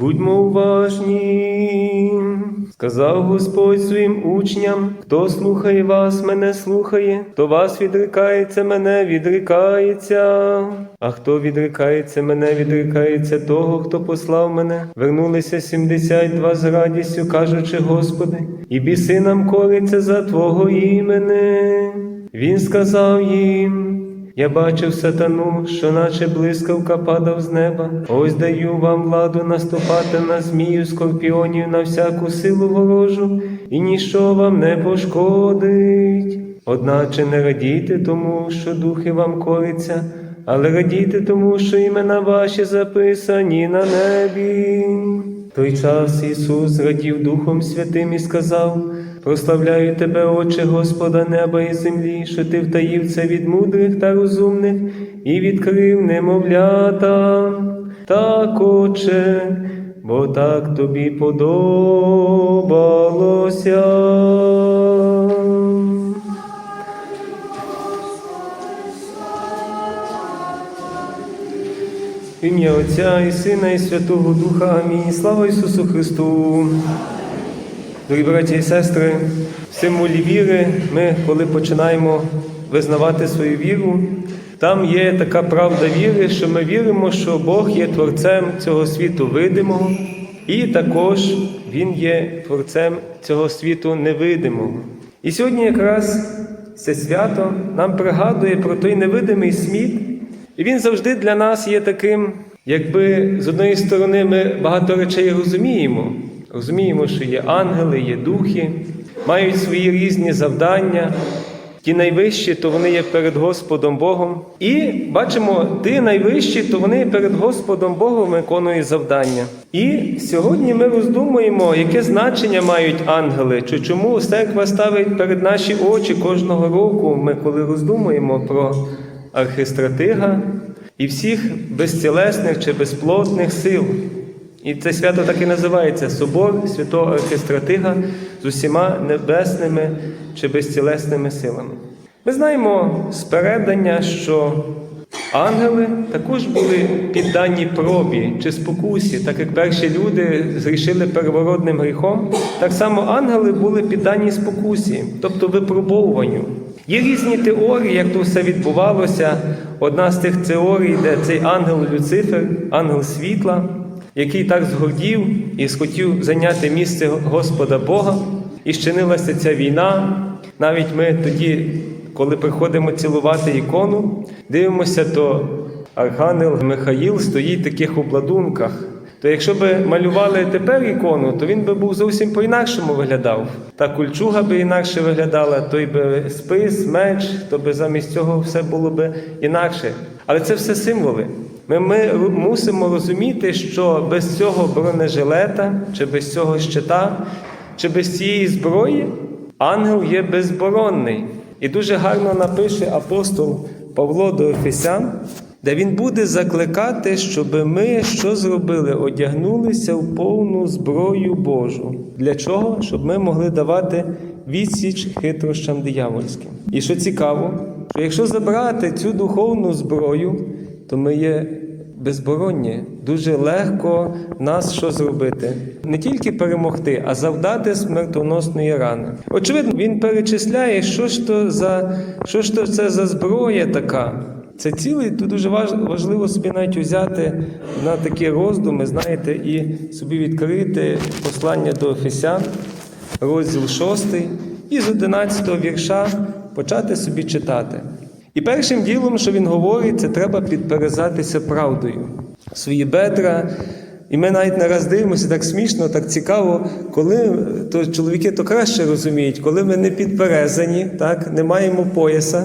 Будьмо уважні, сказав Господь своїм учням, хто слухає вас, мене слухає, хто вас відрікається, мене відрікається, а хто відрікається, мене відрікається того, хто послав мене. Вернулися сімдесят два з радістю, кажучи, Господи, і біси нам кориться за Твого імени. Він сказав їм. Я бачив сатану, що наче блискавка падав з неба. Ось даю вам владу наступати на змію, скорпіонів, на всяку силу ворожу, і ніщо вам не пошкодить. Одначе не радійте тому, що духи вам кориться, але радійте тому, що імена ваші записані на небі. Той час Ісус радів Духом Святим і сказав: Прославляю тебе, Отче Господа неба і землі, що ти втаїв це від мудрих та розумних і відкрив немовлята. Так, Отче, бо так тобі подобалося. В ім'я Отця і Сина, і Святого Духа. Амінь. Слава Ісусу Христу. Дорогі браті і сестри, в символі віри ми, коли починаємо визнавати свою віру, там є така правда віри, що ми віримо, що Бог є творцем цього світу видимого, і також Він є творцем цього світу невидимого. І сьогодні якраз це свято нам пригадує про той невидимий світ, і він завжди для нас є таким, якби з одної сторони ми багато речей розуміємо. Розуміємо, що є ангели, є духи, мають свої різні завдання. Ті найвищі, то вони є перед Господом Богом. І бачимо, ті найвищі, то вони перед Господом Богом виконують завдання. І сьогодні ми роздумуємо, яке значення мають ангели, чи чому церква ставить перед наші очі кожного року. Ми коли роздумуємо про архистратига і всіх безцілесних чи безплотних сил. І це свято так і називається Собор Святого Архистратига з усіма небесними чи безцілесними силами. Ми знаємо з передання, що ангели також були піддані пробі чи спокусі, так як перші люди зрішили первородним гріхом, так само ангели були піддані спокусі, тобто випробовуванню. Є різні теорії, як то все відбувалося. Одна з тих теорій, де цей ангел Люцифер, ангел світла, який так згордів і схотів зайняти місце Господа Бога, і щинилася ця війна. Навіть ми тоді, коли приходимо цілувати ікону, дивимося, то архангел Михаїл стоїть в таких обладунках. То якщо би малювали тепер ікону, то він би був зовсім по-інакшому виглядав. Та кульчуга би інакше виглядала, той би спис, меч, то би замість цього все було би інакше. Але це все символи. Ми, ми мусимо розуміти, що без цього бронежилета, чи без цього щита, чи без цієї зброї ангел є безборонний. І дуже гарно напише апостол Павло до Ефесян, де він буде закликати, щоб ми що зробили? Одягнулися в повну зброю Божу. Для чого? Щоб ми могли давати відсіч хитрощам диявольським. І що цікаво, що якщо забрати цю духовну зброю, то ми є безборонні. Дуже легко нас що зробити? Не тільки перемогти, а завдати смертоносної рани. Очевидно, він перечисляє, що ж то за що ж то це за зброя така. Це цілий, тут дуже важливо собі навіть взяти на такі роздуми, знаєте, і собі відкрити послання до Ефесян, розділ 6, і з 11 вірша почати собі читати. І першим ділом, що він говорить, це треба підперезатися правдою. Свої бедра. І ми навіть не раз дивимося так смішно, так цікаво, коли то чоловіки то краще розуміють, коли ми не підперезані, так, не маємо пояса,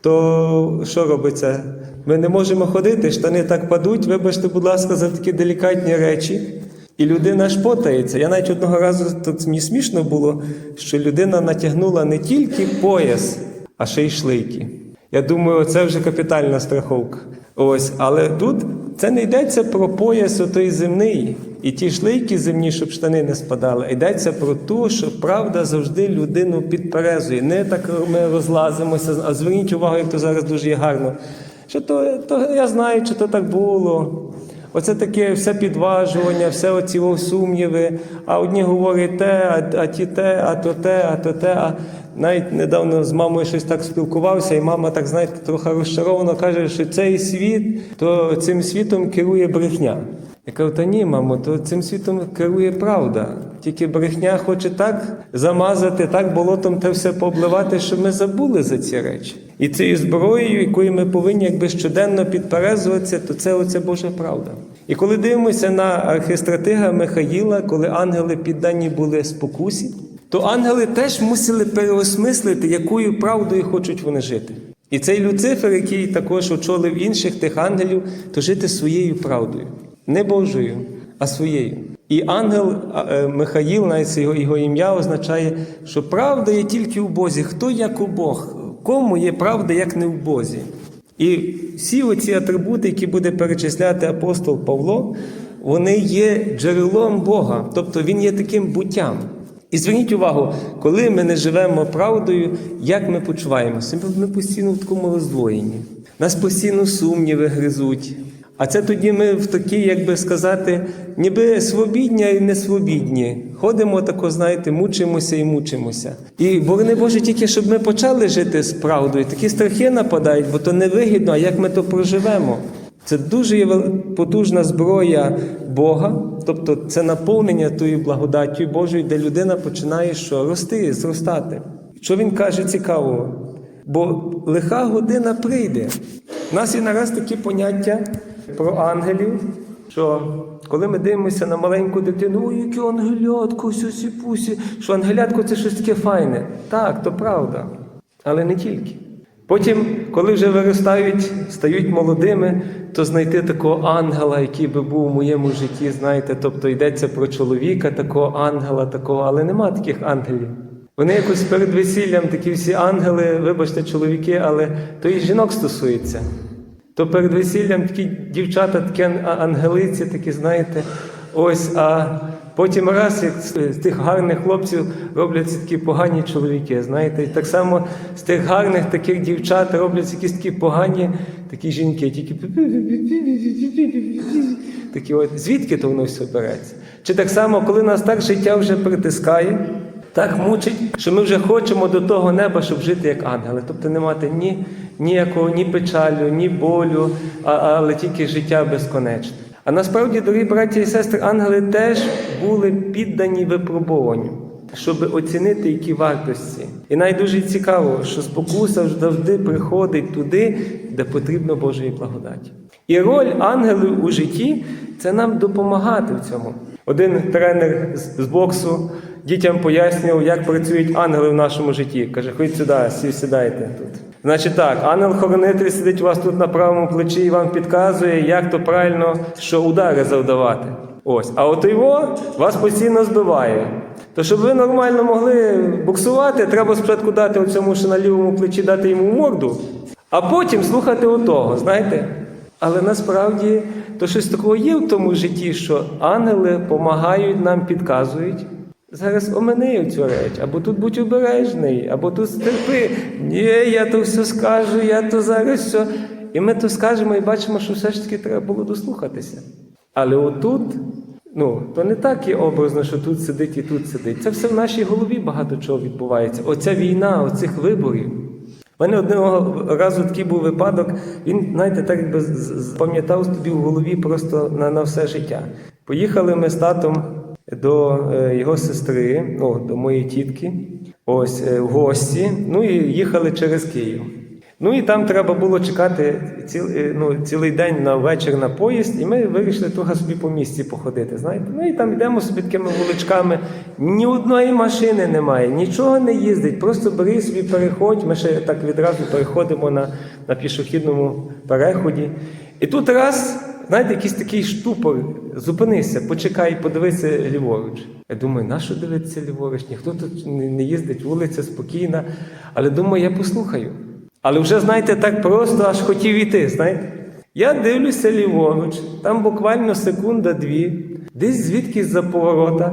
то що робиться? Ми не можемо ходити, штани так падуть, вибачте, будь ласка, за такі делікатні речі. І людина шпотається. Я навіть одного разу тут мені смішно було, що людина натягнула не тільки пояс, а ще й шлейки. Я думаю, це вже капітальна страховка. Ось, але тут це не йдеться про пояс отой земний і ті шлейки земні, щоб штани не спадали. Йдеться про те, що правда завжди людину підперезує. Не так ми розлазимося, а зверніть увагу, як то зараз дуже є гарно. Що то, то я знаю, чи то так було. Оце таке все підважування, все оці сумніви. А одні говорять те, а, а ті те, а то те, а то те. А навіть недавно з мамою щось так спілкувався, і мама так, знаєте, трохи розчаровано каже, що цей світ, то цим світом керує брехня. Я кажу, та ні, мамо, то цим світом керує правда. Тільки брехня хоче так замазати, так болотом те все пообливати, що ми забули за ці речі. І цією зброєю, якою ми повинні якби щоденно підперезуватися, то це оце Божа правда. І коли дивимося на архистратига Михаїла, коли ангели піддані були спокусі, то ангели теж мусили переосмислити, якою правдою хочуть вони жити. І цей Люцифер, який також очолив інших тих ангелів, то жити своєю правдою, не Божою, а своєю. І ангел е, Михаїл, навіть його, його ім'я означає, що правда є тільки у Бозі. Хто як у Бог? Кому є правда, як не в Бозі? І всі оці атрибути, які буде перечисляти апостол Павло, вони є джерелом Бога, тобто він є таким буттям. І зверніть увагу, коли ми не живемо правдою, як ми почуваємося? Ми постійно в такому роздвоєнні. Нас постійно сумніви гризуть. А це тоді ми в такій, як би сказати, ніби свобідні, а й не свобідні. Ходимо тако, знаєте, мучимося і мучимося. І борони Боже, тільки щоб ми почали жити з правдою, такі страхи нападають, бо то невигідно, а як ми то проживемо. Це дуже потужна зброя Бога, тобто це наповнення тою благодаттю Божою, де людина починає що? Рости, зростати. Що він каже цікавого? Бо лиха година прийде. У нас є нараз такі поняття про ангелів, що коли ми дивимося на маленьку дитину, ой, яке ангелятко, сюсі пусі, що ангелятко це щось таке файне. Так, то правда, але не тільки. Потім, коли вже виростають, стають молодими, то знайти такого ангела, який би був у моєму житті, знаєте, тобто йдеться про чоловіка, такого ангела, такого, але нема таких ангелів. Вони якось перед весіллям такі всі ангели, вибачте, чоловіки, але то і жінок стосується. То перед весіллям такі дівчата, такі ангелиці, такі, знаєте, ось, а потім раз, з тих гарних хлопців робляться такі погані чоловіки, знаєте, і так само з тих гарних таких дівчат робляться якісь такі погані такі жінки, тільки такі от, звідки то воно все береться? Чи так само, коли нас так життя вже притискає, так мучить, що ми вже хочемо до того неба, щоб жити як ангели. Тобто не мати ні, ніякого ні печалю, ні болю, а, але тільки життя безконечне. А насправді, дорогі браті і сестри, ангели теж були піддані випробуванню, щоб оцінити які вартості. І навіть дуже цікаво, що спокуса завжди приходить туди, де потрібно Божої благодаті. І роль ангелів у житті це нам допомагати в цьому. Один тренер з боксу дітям пояснював, як працюють ангели в нашому житті. Каже, ходіть сюди, всі сідайте тут. Значить так, ангел-хоронитель сидить у вас тут на правому плечі і вам підказує, як то правильно що удари завдавати. Ось. А от його вас постійно збиває. То щоб ви нормально могли боксувати, треба спочатку дати оцьому, що на лівому плечі дати йому морду, а потім слухати отого, знаєте? Але насправді то щось такого є в тому житті, що ангели допомагають нам, підказують. Зараз омини цю реч, або тут будь обережний, або тут стерпи. Ні, я то все скажу, я то зараз все. І ми то скажемо і бачимо, що все ж таки треба було дослухатися. Але отут, ну, то не так є образно, що тут сидить і тут сидить. Це все в нашій голові багато чого відбувається. Оця війна, оцих виборів. У мене одного разу такий був випадок, він, знаєте, так якби запам'ятав собі в голові просто на, на все життя. Поїхали ми з татом до е, його сестри, ну, до моєї тітки, ось е, в гості. Ну і їхали через Київ. Ну і там треба було чекати ціл, е, ну, цілий день на вечір на поїзд, і ми вирішили трохи собі по місті походити. Знаєте, ну і там йдемо собі такими вуличками. Ні одної машини немає, нічого не їздить. Просто бери собі переходь. Ми ще так відразу переходимо на, на пішохідному переході. І тут раз, знаєте, якийсь такий штупор. Зупинися, почекай, подивися ліворуч. Я думаю, на що дивитися ліворуч? Ніхто тут не їздить, вулиця спокійна. Але думаю, я послухаю. Але вже, знаєте, так просто аж хотів іти, знаєте. Я дивлюся ліворуч, там буквально секунда-дві, десь звідки за поворота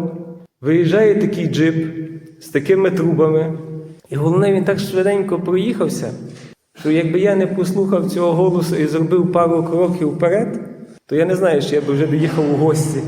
виїжджає такий джип з такими трубами. І головне, він так швиденько проїхався, що якби я не послухав цього голосу і зробив пару кроків вперед, то я не знаю, що я би вже доїхав у гості.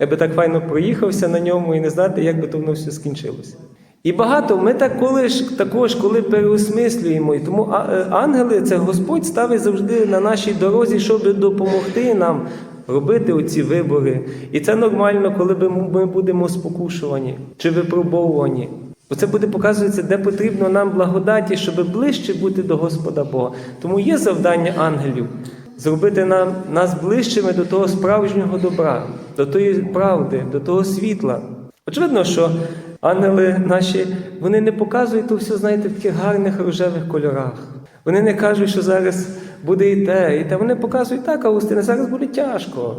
Я би так файно проїхався на ньому і не знати, як би то воно все скінчилося. І багато ми так коли ж також, коли переосмислюємо, і тому е, ангели це Господь ставить завжди на нашій дорозі, щоб допомогти нам робити оці вибори. І це нормально, коли ми будемо спокушувані чи випробовувані. Оце буде показуватися, де потрібно нам благодаті, щоб ближче бути до Господа Бога. Тому є завдання ангелів зробити нам, нас ближчими до того справжнього добра, до тої правди, до того світла. Очевидно, що ангели наші вони не показують то все, знаєте, в таких гарних рожевих кольорах. Вони не кажуть, що зараз буде і те, і те. Вони показують так, Августина, зараз буде тяжко.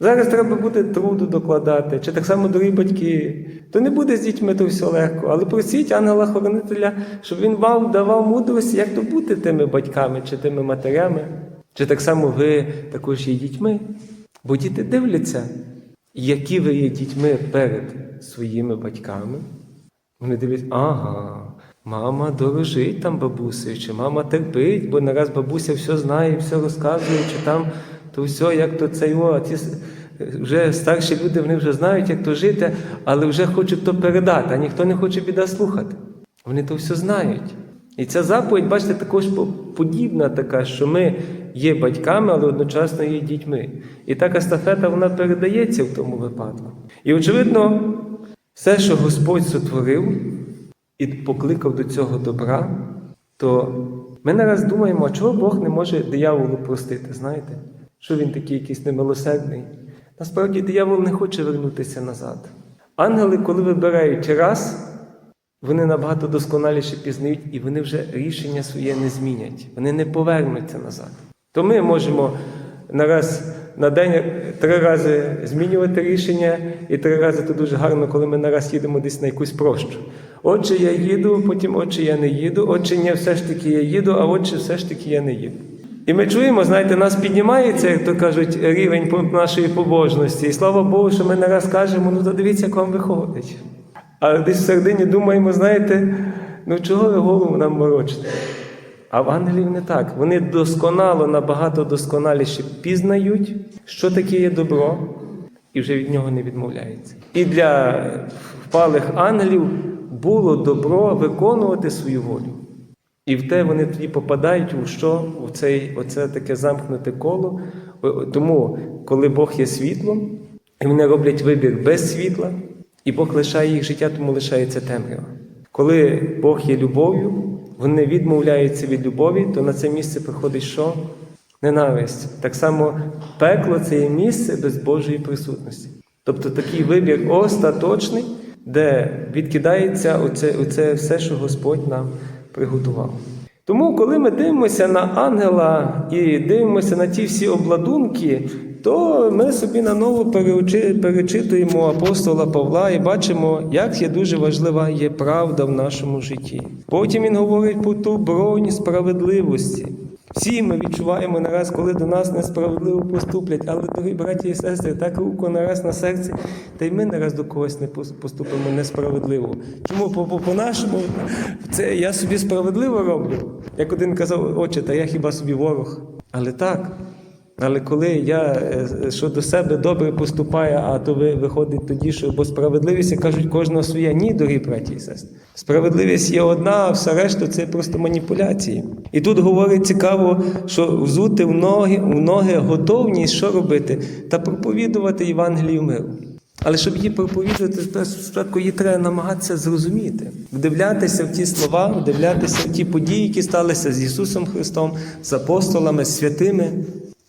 Зараз треба буде труду докладати, чи так само дорогі батьки. То не буде з дітьми то все легко. Але просіть ангела-хоронителя, щоб він вам давав мудрості, як то бути тими батьками чи тими матерями. Чи так само ви також є дітьми? Бо діти дивляться, які ви є дітьми перед своїми батьками. Вони дивляться, ага, мама дорожить там бабусею, чи мама терпить, бо нараз бабуся все знає, все розказує, чи там то все, як то це його, ті вже старші люди вони вже знають, як то жити, але вже хочуть то передати, а ніхто не хоче біда слухати. Вони то все знають. І ця заповідь, бачите, також подібна така, що ми є батьками, але одночасно є дітьми. І так естафета вона передається в тому випадку. І очевидно, все, що Господь сотворив і покликав до цього добра, то ми нараз думаємо, а чого Бог не може дияволу простити, знаєте? Що він такий якийсь немилосердний? Насправді диявол не хоче вернутися назад. Ангели, коли вибирають раз, вони набагато досконаліше пізнають, і вони вже рішення своє не змінять. Вони не повернуться назад. То ми можемо нараз на день три рази змінювати рішення, і три рази то дуже гарно, коли ми нараз їдемо десь на якусь прощу. Отже, я їду, потім отже, я не їду, отже, ні, все ж таки я їду, а отже, все ж таки я не їду. І ми чуємо, знаєте, нас піднімається, як то кажуть, рівень нашої побожності. І слава Богу, що ми не раз кажемо, ну то дивіться, як вам виходить. А десь в середині думаємо, знаєте, ну чого ви голову нам морочите? А в ангелів не так. Вони досконало, набагато досконаліше пізнають, що таке є добро, і вже від нього не відмовляються. І для впалих ангелів було добро виконувати свою волю. І в те вони тоді попадають у що? У цей, оце таке замкнуте коло. Тому, коли Бог є світлом, і вони роблять вибір без світла, і Бог лишає їх життя, тому лишається темрява. Коли Бог є любов'ю, вони відмовляються від любові, то на це місце приходить що? Ненависть. Так само пекло це є місце без Божої присутності. Тобто такий вибір остаточний, де відкидається оце, оце все, що Господь нам приготував. Тому, коли ми дивимося на ангела і дивимося на ті всі обладунки, то ми собі наново перечитуємо апостола Павла і бачимо, як є дуже важлива є правда в нашому житті. Потім він говорить про ту бронь справедливості. Всі ми відчуваємо нараз, коли до нас несправедливо поступлять, але, дорогі браті і сестри, так руку нараз на серці, та й ми нараз до когось не поступимо несправедливо. Чому по, по, по-нашому це я собі справедливо роблю? Як один казав, отче, та я хіба собі ворог? Але так. Але коли я е, щодо себе добре поступаю, а то ви виходить тоді, що бо справедливість, як кажуть, кожного своя. Ні, дорогі браті і сестри. Справедливість є одна, а все решту це просто маніпуляції. І тут говорить цікаво, що взути в ноги, в ноги готовність, що робити? Та проповідувати Євангелію миру. Але щоб її проповідувати, спочатку її треба намагатися зрозуміти, вдивлятися в ті слова, вдивлятися в ті події, які сталися з Ісусом Христом, з апостолами, з святими,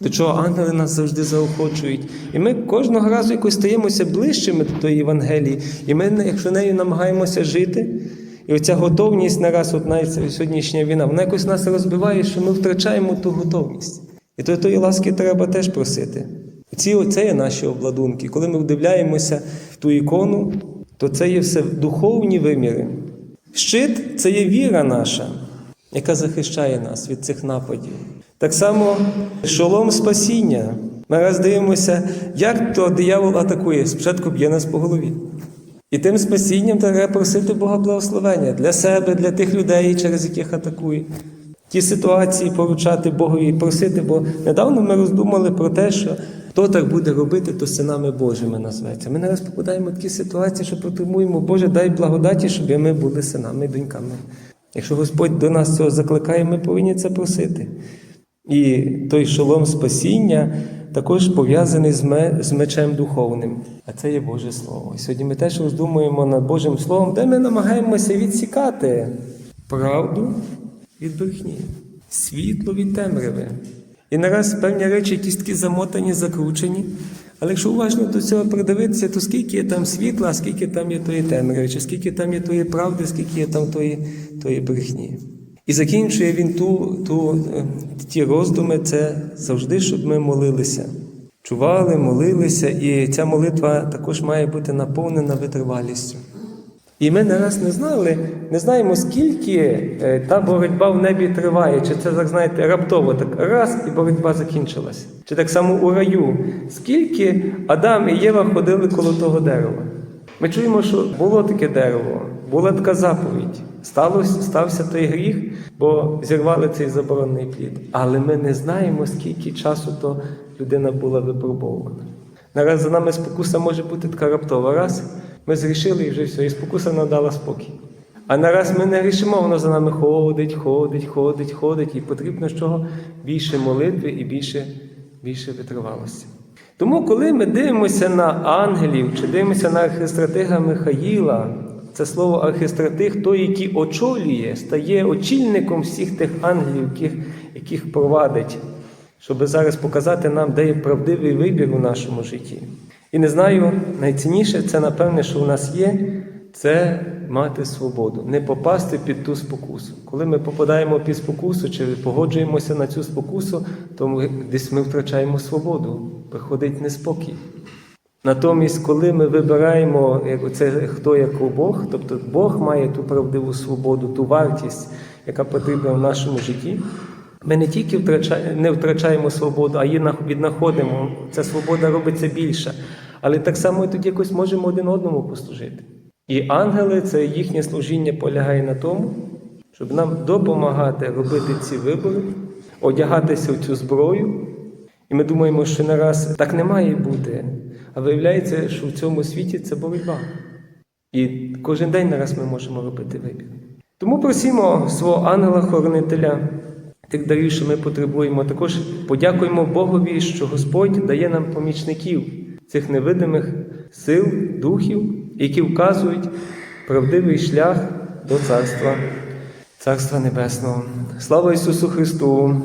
до чого ангели нас завжди заохочують. І ми кожного разу якось стаємося ближчими до тої Євангелії. І ми, якщо нею намагаємося жити, і оця готовність нараз, от навіть сьогоднішня війна, вона якось нас розбиває, що ми втрачаємо ту готовність. І то тої ласки треба теж просити. Ці оце є наші обладунки. Коли ми вдивляємося в ту ікону, то це є все духовні виміри. Щит це є віра наша, яка захищає нас від цих нападів. Так само шолом спасіння. Ми раз дивимося, як то диявол атакує. Спочатку б'є нас по голові. І тим спасінням треба просити Бога благословення для себе, для тих людей, через яких атакує. ті ситуації поручати Богові і просити, бо недавно ми роздумали про те, що хто так буде робити, то синами Божими назветься. Ми нараз попадаємо в такі ситуації, що потребуємо, Боже, дай благодаті, щоб ми були синами і доньками. Якщо Господь до нас цього закликає, ми повинні це просити. І той шолом спасіння також пов'язаний з, ме- з мечем духовним, а це є Боже Слово. І сьогодні ми теж роздумуємо над Божим Словом, де ми намагаємося відсікати правду від брехні, світло від темряви. І нараз певні речі, якісь такі замотані, закручені. Але якщо уважно до цього придивитися, то скільки є там світла, скільки там є тої темряви, чи скільки там є тої правди, скільки є там тої, тої брехні. І закінчує він ту, ту, е, ті роздуми, це завжди, щоб ми молилися. Чували, молилися, і ця молитва також має бути наповнена витривалістю. І ми не раз не знали, не знаємо, скільки е, та боротьба в небі триває, чи це так знаєте раптово, так раз і боротьба закінчилась. Чи так само у раю, скільки Адам і Єва ходили коло того дерева. Ми чуємо, що було таке дерево, була така заповідь. Сталося, стався той гріх, бо зірвали цей заборонений плід. Але ми не знаємо, скільки часу то людина була випробована. Нараз за нами спокуса може бути така раптова. Раз ми зрішили і вже все, і спокуса надала спокій. А нараз ми не грішимо, воно за нами ходить, ходить, ходить, ходить, і потрібно чого більше молитви і більше, більше витривалості. Тому, коли ми дивимося на ангелів чи дивимося на архистратига Михаїла, це слово архистратиг, той, який очолює, стає очільником всіх тих ангелів, яких, яких провадить, щоб зараз показати нам, де є правдивий вибір у нашому житті. І не знаю, найцінніше це, напевне, що у нас є, це мати свободу, не попасти під ту спокусу. Коли ми попадаємо під спокусу чи погоджуємося на цю спокусу, то ми, десь ми втрачаємо свободу, приходить неспокій. Натомість, коли ми вибираємо як це хто як Бог, тобто Бог має ту правдиву свободу, ту вартість, яка потрібна в нашому житті, ми не тільки втрачаємо, не втрачаємо свободу, а її нах- віднаходимо. Ця свобода робиться більша. Але так само і тоді якось можемо один одному послужити. І ангели, це їхнє служіння полягає на тому, щоб нам допомагати робити ці вибори, одягатися в цю зброю. І ми думаємо, що не раз так не має бути. А виявляється, що в цьому світі це боротьба. І кожен день нараз ми можемо робити вибір. Тому просімо свого ангела-хоронителя, тих дарів, що ми потребуємо. Також подякуємо Богові, що Господь дає нам помічників цих невидимих сил, духів, які вказують правдивий шлях до Царства, Царства Небесного. Слава Ісусу Христу!